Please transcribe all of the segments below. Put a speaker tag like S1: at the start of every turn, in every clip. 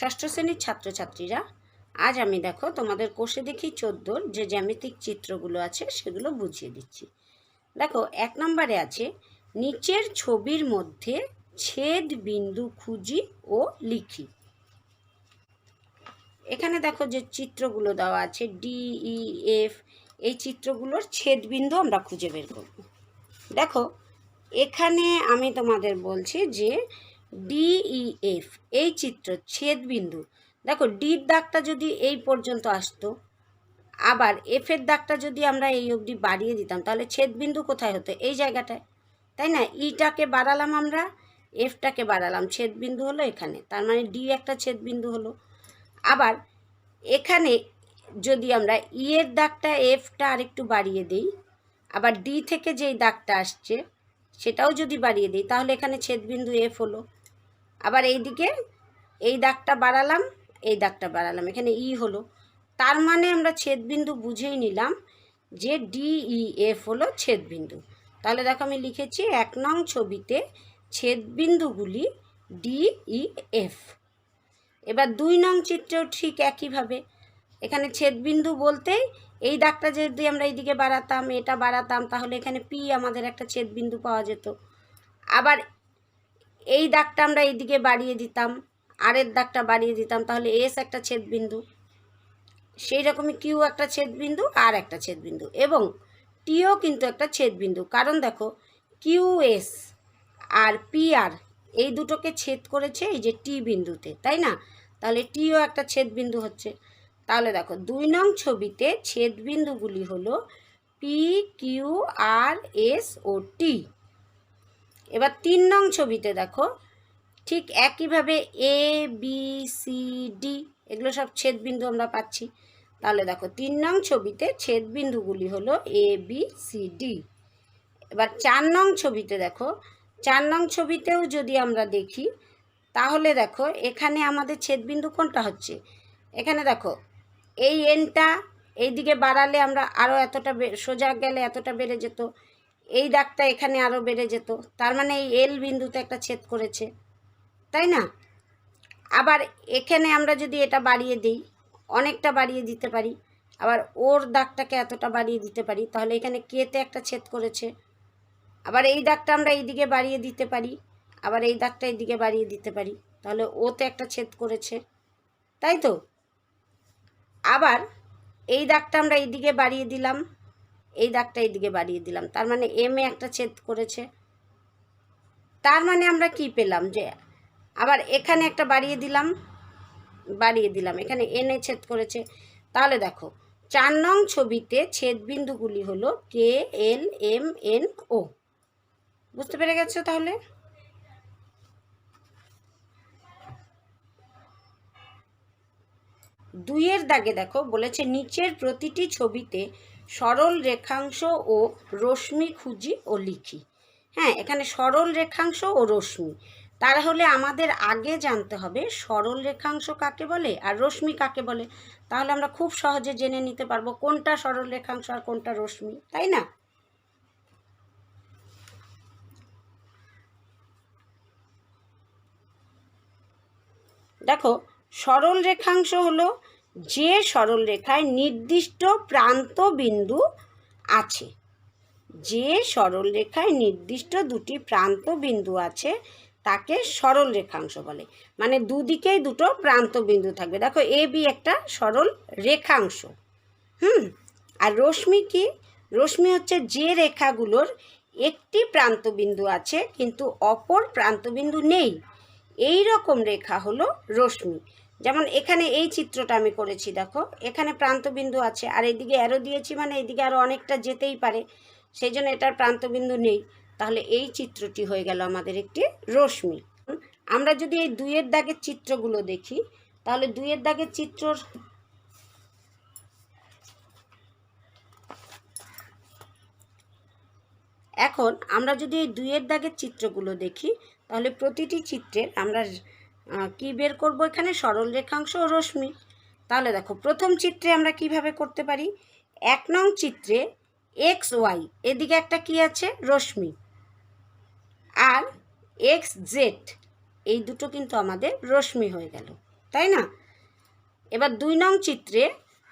S1: ষষ্ঠ শ্রেণির ছাত্রছাত্রীরা, আজ আমি দেখো তোমাদের কোষে দেখি চোদ্দোর যে জ্যামিতিক চিত্রগুলো আছে সেগুলো বুঝিয়ে দিচ্ছি। দেখো, এক নম্বরে আছে, নিচের ছবির মধ্যে ছেদ বিন্দু খুঁজি ও লিখি। এখানে দেখো যে চিত্রগুলো দেওয়া আছে ডি ই এফ এই চিত্রগুলোর ছেদ বিন্দু আমরা খুঁজে বের করব। দেখো, এখানে আমি তোমাদের বলছি যে ডিইএফ এই চিত্র ছেদ বিন্দু দেখো ডির দাগটা যদি এই পর্যন্ত আসতো, আবার এফের দাগটা যদি আমরা এই অবধি বাড়িয়ে দিতাম, তাহলে ছেদ বিন্দু কোথায় হতো? এই জায়গাটায়। তাই না? ইটাকে বাড়ালাম আমরা এফটাকে বাড়ালাম। ছেদ বিন্দু হলো এখানে। তার মানে ডি একটা ছেদ বিন্দু হলো। আবার এখানে যদি আমরা ই এর দাগটা এফটা আরেকটু বাড়িয়ে দিই, আবার ডি থেকে যেই দাগটা আসছে, সেটাও যদি বাড়িয়ে দিই, তাহলে এখানে ছেদবিন্দু এফ হলো। আবার এই দিকে এই দাগটা বাড়ালাম, এই দাগটা বাড়ালাম। এখানে ই হলো। তার মানে আমরা ছেদবিন্দু বুঝেই নিলাম যে ডিই এফ হলো ছেদবিন্দু। তাহলে দেখো আমি লিখেছি এক নং ছবিতে ছেদবিন্দুগুলি ডিই এফ এবার দুই নং চিত্রেও ঠিক একইভাবে। এখানে ছেদবিন্দু বলতেই এই দাগটা যদি আমরা এইদিকে বাড়াতাম, এটা বাড়াতাম, তাহলে এখানে পি আমাদের একটা ছেদবিন্দু পাওয়া যেত। আবার এই দাগটা আমরা এইদিকে বাড়িয়ে দিতাম, আরের দাগটা বাড়িয়ে দিতাম, তাহলে এস একটা ছেদবিন্দু। সেই রকমই কিউ একটা ছেদবিন্দু, আর একটা ছেদবিন্দু। এবং টিও কিন্তু একটা ছেদবিন্দু। কারণ দেখো, কিউ এস আর পি আর এই দুটোকে ছেদ করেছে এই যে টি বিন্দুতে, তাই না? তাহলে টিও একটা ছেদবিন্দু হচ্ছে। তাহলে দেখো, দুই নং ছবিতে ছেদবিন্দুগুলি হলো পি, কিউ, আর, এস ও টি। এবার তিন নং ছবিতে দেখো, ঠিক একইভাবে এ বি সি ডি এগুলো সব ছেদবিন্দু আমরা পাচ্ছি। তাহলে দেখো, তিন নং ছবিতে ছেদবিন্দুগুলি হলো এ বি সি ডি এবার চার নং ছবিতে দেখো, চার নং ছবিতেও যদি আমরা দেখি, তাহলে দেখো, এখানে আমাদের ছেদবিন্দু কোনটা হচ্ছে? এখানে দেখো, এই এনটা এইদিকে বাড়ালে আমরা আরও এতটা সোজা গেলে এতটা বেড়ে যেত। এই দাগটা এখানে আরও বেড়ে যেত। তার মানে এই এল বিন্দুতে একটা ছেদ করেছে। তাই না? আবার এখানে আমরা যদি এটা বাড়িয়ে দিই, অনেকটা বাড়িয়ে দিতে পারি, আবার ওর দাগটাকে এতটা বাড়িয়ে দিতে পারি, তাহলে এখানে কেতে একটা ছেদ করেছে। আবার এই দাগটা আমরা এইদিকে বাড়িয়ে দিতে পারি, আবার এই দাগটা এইদিকে বাড়িয়ে দিতে পারি, তাহলে ওতে একটা ছেদ করেছে। তাই তো? আবার এই দাগটা আমরা এইদিকে বাড়িয়ে দিলাম এই দাগটা এইদিকে বাড়িয়ে দিলাম। তার মানে এম এ একটা ছেদ করেছে। তার মানে আমরা কি পেলাম যে আবার এখানে একটা বাড়িয়ে দিলাম বাড়িয়ে দিলাম। এখানে এনে ছেদ করেছে। তাহলে দেখো, চার নং ছবিতে ছেদবিন্দুগুলি হলো কে এল এম এন ও বুঝতে পেরে গেছো তাহলে? দুইয়ের দাগে দেখো, বলেছে নিচের প্রতিটি ছবিতে সরল রেখাংশ ও রশ্মি খুঁজি ও লিখি। হ্যাঁ এখানে সরল রেখাংশ ও রশ্মি। তাহলে আমাদের আগে জানতে হবে সরল রেখাংশ কাকে বলে আর রশ্মি কাকে বলে। তাহলে আমরা খুব সহজে জেনে নিতে পারব কোনটা সরল রেখাংশ আর কোনটা রশ্মি, তাই না? দেখো, সরল রেখাংশ হলো যে সরল রেখায় নির্দিষ্ট প্রান্ত বিন্দু আছে, যে সরল রেখায় নির্দিষ্ট দুটি প্রান্ত বিন্দু আছে, তাকে সরল রেখাংশ বলে। মানে দুদিকেই দুটো প্রান্ত বিন্দু থাকবে। দেখো, এ বি একটা সরল রেখাংশ হুম? আর রশ্মি কি? রশ্মি হচ্ছে যে রেখাগুলোর একটি প্রান্তবিন্দু আছে, কিন্তু অপর প্রান্তবিন্দু নেই। এই রকম রেখা হলো রশ্মি। যেমন এখানে এই চিত্রটা আমি করেছি, দেখো। এখানে প্রান্তবিন্দু আছে, আর এইদিকে অ্যারো দিয়েছি মানে এইদিকে আরও অনেকটা যেতেই পারে, সেই জন্য এটার প্রান্তবিন্দু নেই। তাহলে এই চিত্রটি হয়ে গেল আমাদের একটি রশ্মি। আমরা যদি এই দুইয়ের দাগের চিত্রগুলো দেখি, তাহলে দুইয়ের দাগের চিত্রর এখন আমরা যদি এই দুইয়ের দাগের চিত্রগুলো দেখি, তাহলে প্রতিটি চিত্রের আমরা কি বের করব এখানে? সরল রেখাংশ ও রশ্মি। তাহলে দেখো, প্রথম চিত্রে আমরা কীভাবে করতে পারি? এক নং চিত্রে এক্স ওয়াই, এদিকে একটা কি আছে? রশ্মি। আর এক্স জেড, এই দুটো কিন্তু আমাদের রশ্মি হয়ে গেল, তাই না? এবার দুই নং চিত্রে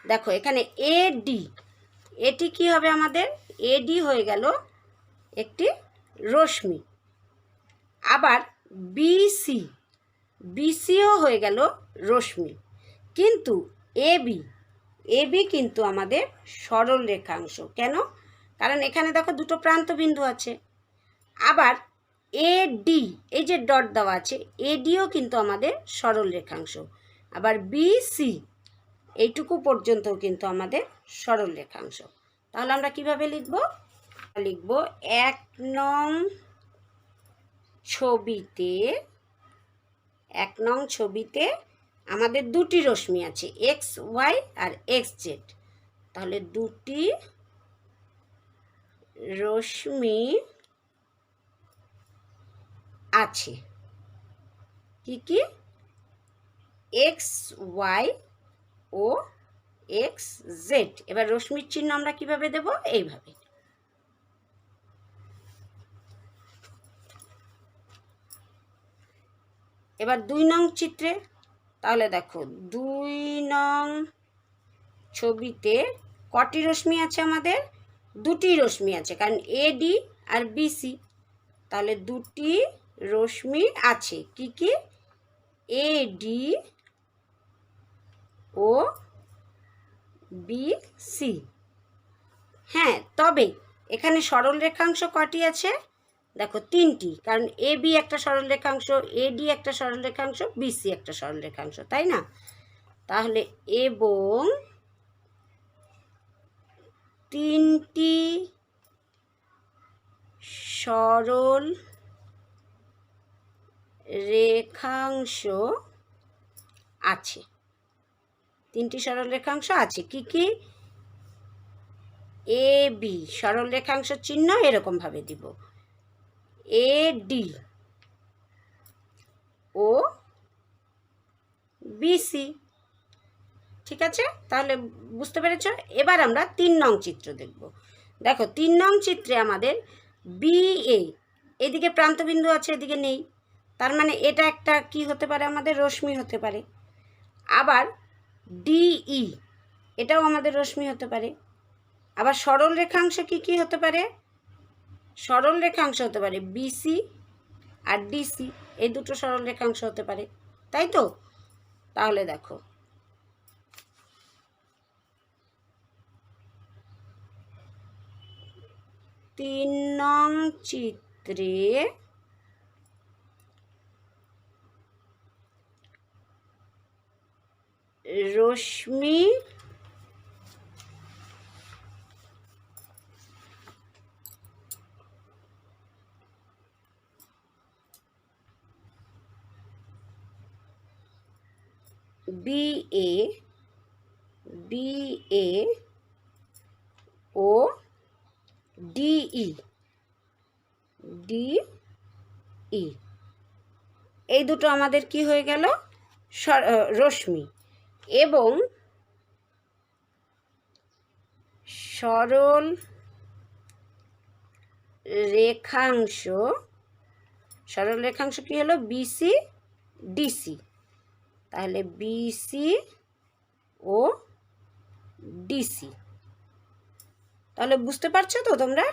S1: দেখো, এখানে এ ডি এটি কি হবে আমাদের? এডি হয়ে গেল একটি রশ্মি। আবার বিসি বিসিও হয়ে গেল রশ্মি। কিন্তু এবি এবি কিন্তু আমাদের সরল রেখাংশ। কেন? কারণ এখানে দেখো দুটো প্রান্ত বিন্দু আছে। আবার এডি এই যে ডট দেওয়া আছে, এডিও কিন্তু আমাদের সরল রেখাংশ। আবার বিসি এইটুকু পর্যন্ত কিন্তু আমাদের সরল রেখাংশ। তাহলে আমরা কীভাবে লিখব? লিখব এক নং ছবিতে এক নং ছবিতে আমাদের দুটি রশ্মি আছে এক্স ওয়াই আর এক্স জেড তাহলে দুটি রশ্মি আছে। কি কি? এক্স ওয়াই ও এক্স জেড এবার রশ্মির চিহ্ন আমরা কীভাবে দেব? এইভাবে। এবার দুই নং চিত্রে, তাহলে দেখো, দুই নং ছবিতে কটি রশ্মি আছে আমাদের? দুটি রশ্মি আছে, কারণ এডি আর বিসি তাহলে দুটি রশ্মি আছে, কি কি? এডি ও বি সি হ্যাঁ তবে এখানে সরল রেখাংশ কটি আছে? দেখো, তিনটি, কারণ এ বি একটা সরল রেখাংশ এডি একটা সরল রেখাংশ বিসি একটা সরল রেখাংশ তাই না? তাহলে এবং তিনটি সরল রেখাংশ আছে। তিনটি সরল রেখাংশ আছে, কি কি? এ বি সরল রেখাংশ চিহ্ন এরকমভাবে দিব। এ ডি ও বিসি ঠিক আছে? তাহলে বুঝতে পেরেছ? এবার আমরা তিন নং চিত্র দেখব। দেখো, তিন নং চিত্রে আমাদের বি এ এদিকে প্রান্তবিন্দু আছে, এদিকে নেই। তার মানে এটা একটা কি হতে পারে আমাদের? রশ্মি হতে পারে। আবার ডিই এটাও আমাদের রশ্মি হতে পারে। আবার সরল রেখাংশ কি কি হতে পারে? সরল রেখাংশ হতে পারে বিসি আর ডিসি এই দুটো সরল রেখাংশ হতে পারে, তাই তো? তাহলে দেখো। তিন নং চিত্রে রশ্মি বি এ বি এ ও ডিই ডিই এই দুটো আমাদের কি হয়ে গেল? রশ্মি এবং সরল রেখাংশ। সরল রেখাংশ কি হলো? বিসি ডিসি তাহলে বিসি ও ডিসি তাহলে বুঝতে পারছ তো তোমরা?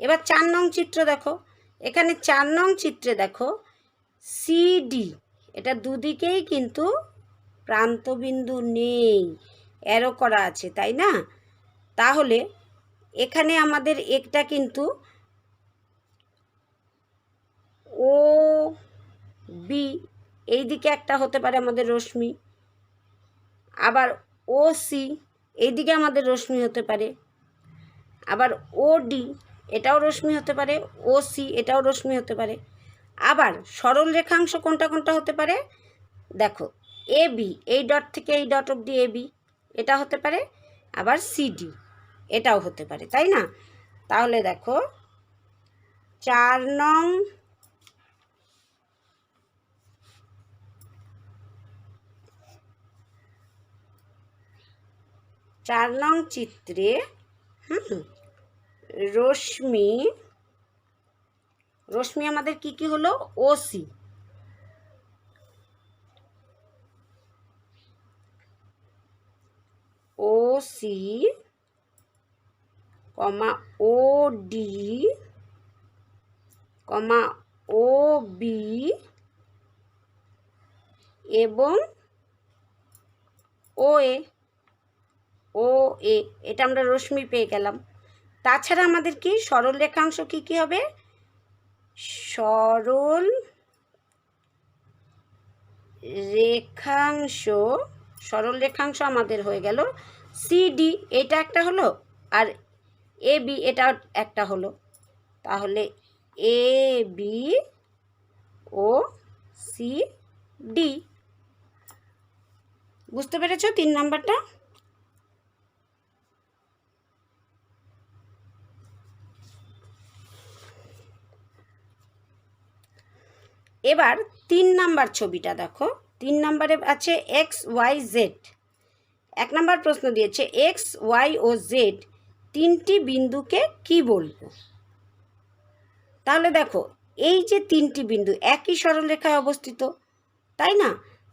S1: এবার চার নং চিত্র দেখো। এখানে চার নং চিত্রে দেখো সিডি এটা দুদিকেই কিন্তু প্রান্তবিন্দু নেই। অ্যারো করা আছে, তাই না? তাহলে এখানে আমাদের একটা কিন্তু ও বি এই দিকে একটা হতে পারে আমাদের রশ্মি। আবার ও সি এইদিকে আমাদের রশ্মি হতে পারে। আবার ও ডি এটাও রশ্মি হতে পারে। ও সি এটাও রশ্মি হতে পারে। আবার সরল রেখাংশ কোনটা কোনটা হতে পারে? দেখো এ বি এই ডট থেকে এই ডট অব্দি এ বি এটা হতে পারে। আবার সিডি এটাও হতে পারে, তাই না? তাহলে দেখো, চার নং চার নং চিত্রে, হুম, রশ্মি রশ্মি আমাদের কি কি হলো? O C O C comma O D comma O B এবং ও এ ও এ, এটা আমরা রশ্মি পেয়ে গেলাম। তাছাড়া আমাদের কি সরল রেখাংশ কি কি হবে? সরল রেখাংশ সরল রেখাংশ আমাদের হয়ে গেল। সিডি এটা একটা হলো আর এ বি এটা একটা হলো। তাহলে এ বি ও সি ডি বুঝতে পেরেছ তিন নাম্বারটা? এবার তিন নাম্বার ছবিটা দেখো। তিন নাম্বারে আছে এক্স ওয়াই জেড এক নাম্বার প্রশ্ন দিয়েছে এক্স ওয়াই ও জেড তিনটি বিন্দুকে কি বলব? তাহলে দেখো, এই যে তিনটি বিন্দু একই সরলরেখায় অবস্থিত, তাই না?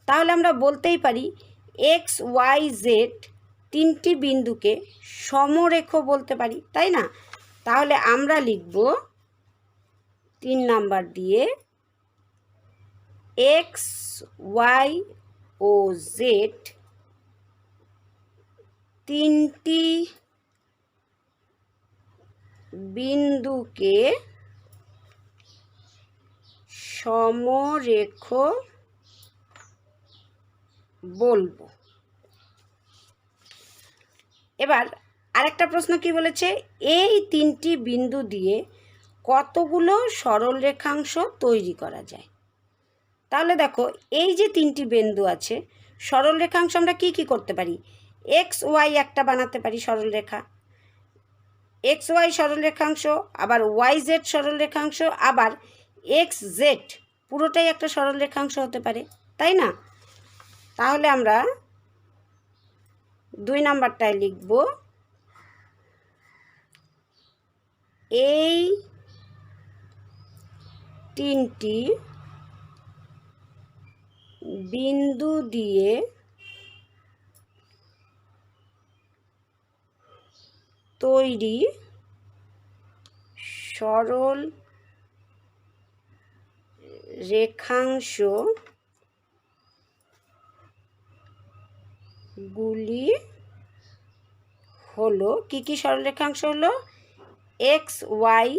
S1: তাহলে আমরা বলতেই পারি এক্স ওয়াই জেড তিনটি বিন্দুকে সমরেখ বলতে পারি, তাই না? তাহলে আমরা লিখব, তিন নাম্বার দিয়ে এক্স, ওয়াই ও জেড তিনটি বিন্দুকে সমরেখ বলব। এবার আরেকটা প্রশ্ন কি বলেছে? এই তিনটি বিন্দু দিয়ে কতগুলো সরল রেখাংশ তৈরি করা যায়? তাহলে দেখো, এই যে তিনটি বিন্দু আছে, সরল রেখাংশ আমরা কি কি করতে পারি? এক্স ওয়াই একটা বানাতে পারি সরল রেখা। এক্স ওয়াই সরল রেখাংশ, আবার ওয়াই জেড সরল রেখাংশ, আবার এক্স জেড পুরোটাই একটা সরল রেখাংশ হতে পারে, তাই না? তাহলে আমরা দুই নাম্বারটায় লিখব এই তিনটি বিন্দু দিয়ে তৈরি সরল রেখাংশ গুলি হলো, কি কি সরলরেখাংশ হলো? এক্স ওয়াই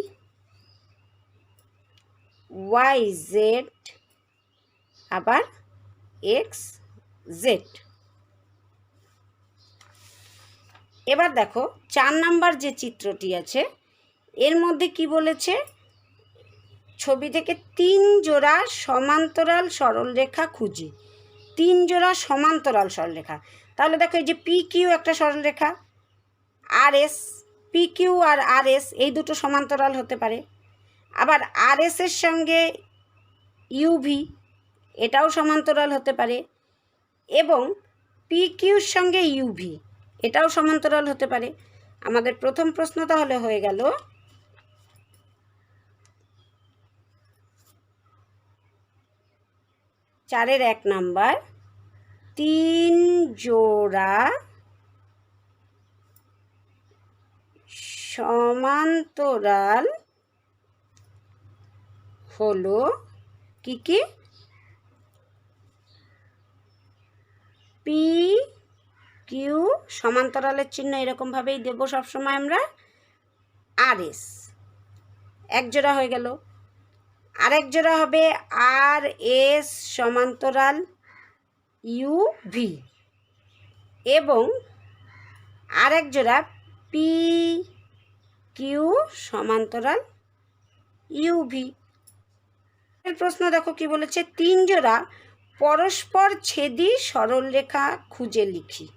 S1: ওয়াই জেড আবার এক্স জেড। এবার দেখো, চার নাম্বার যে চিত্রটি আছে, এর মধ্যে কি বলেছে? ছবি থেকে তিন জোড়া সমান্তরাল সরলরেখা খুঁজি। তিন জোড়া সমান্তরাল সরলরেখা। তাহলে দেখো, এই যে পি কিউ একটা সরলরেখা আর এস পি কিউ আর আর এস এই দুটো সমান্তরাল হতে পারে। আবার আর এসের সঙ্গে ইউভি এটাও সমান্তরাল হতে পারে। এবং পি কিউর সঙ্গে ইউভি এটাও সমান্তরাল হতে পারে। আমাদের প্রথম প্রশ্ন তাহলে হয়ে গেল, চারের এক নাম্বার, তিন জোড়া সমান্তরাল হলো কি কি? পি কিউ সমান্তরালের চিহ্ন এরকমভাবেই দেব সবসময় আমরা। আর এস এক জোড়া হয়ে গেল। আরেক জোড়া হবে আর এস সমান্তরাল ইউ ভি এবং আরেক জোড়া পি কিউ সমান্তরাল ইউভি প্রশ্ন দেখো কি বলেছে? তিন জোড়া পরস্পর ছেদি সরলরেখা খুঁজে লিখি।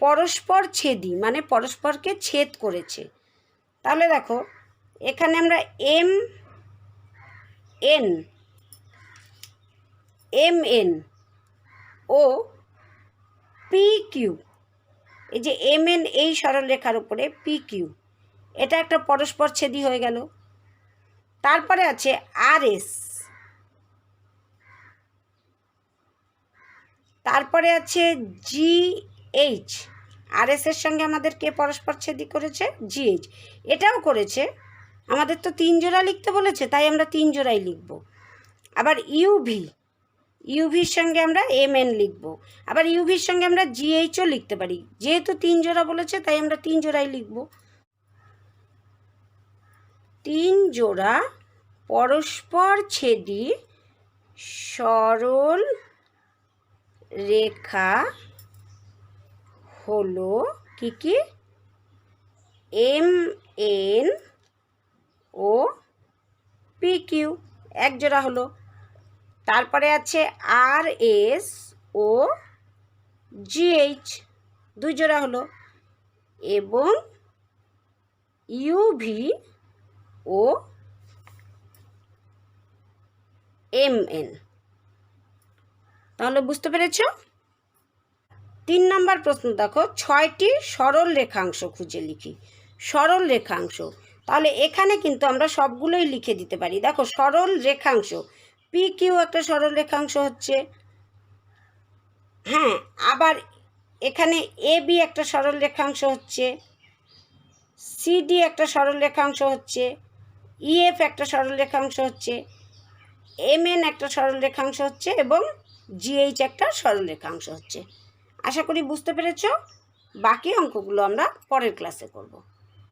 S1: পরস্পর ছেদি মানে পরস্পরকে ছেদ করেছে। তাহলে দেখো, এখানে আমরা এম, এন এম, এন ও পি, কিউ। এই যে এম, এন এই সরলরেখার উপরে পি, কিউ। এটা একটা পরস্পর ছেদি হয়ে গেল। তারপরে আছে আর এস। তারপরে আছে জি এইচ। আর এস এর সঙ্গে আমাদের কে পরস্পর ছেদি করেছে? জিএইচ এটাও করেছে। আমাদের তো তিন জোড়া লিখতে বলেছে, তাই আমরা তিন জোড়াই লিখব। আবার ইউভি ইউভির সঙ্গে আমরা এম এন লিখব। আবার ইউভির সঙ্গে আমরা জিএইচও লিখতে পারি। যেহেতু তিন জোড়া বলেছে, তাই আমরা তিন জোড়াই লিখব। তিন জোড়া পরস্পর ছেদি সরল রেখা হলো কি কি? এম এন ও পি কিউ। এক জোড়া হলো। তারপরে আছে আর এস ও জিএইচ দুই জোড়া হলো। এবং ইউভি ও এম এন। তাহলে বুঝতে পেরেছ? তিন নম্বর প্রশ্ন দেখো, ছয়টি সরল রেখাংশ খুঁজে লিখি। সরল রেখাংশ। তাহলে এখানে কিন্তু আমরা সবগুলোই লিখে দিতে পারি। দেখো, সরল রেখাংশ। পি কিউ একটা সরল রেখাংশ হচ্ছে। হ্যাঁ আবার এখানে এ বি একটা সরল রেখাংশ হচ্ছে। সিডি একটা সরল রেখাংশ হচ্ছে। ইএফ একটা সরল রেখাংশ হচ্ছে। এম এন একটা সরল রেখাংশ হচ্ছে এবং জিএইচ একটা সরলরেখাংশ হচ্ছে। আশা করি বুঝতে পেরেছ? বাকি অঙ্কগুলো আমরা পরের ক্লাসে করব।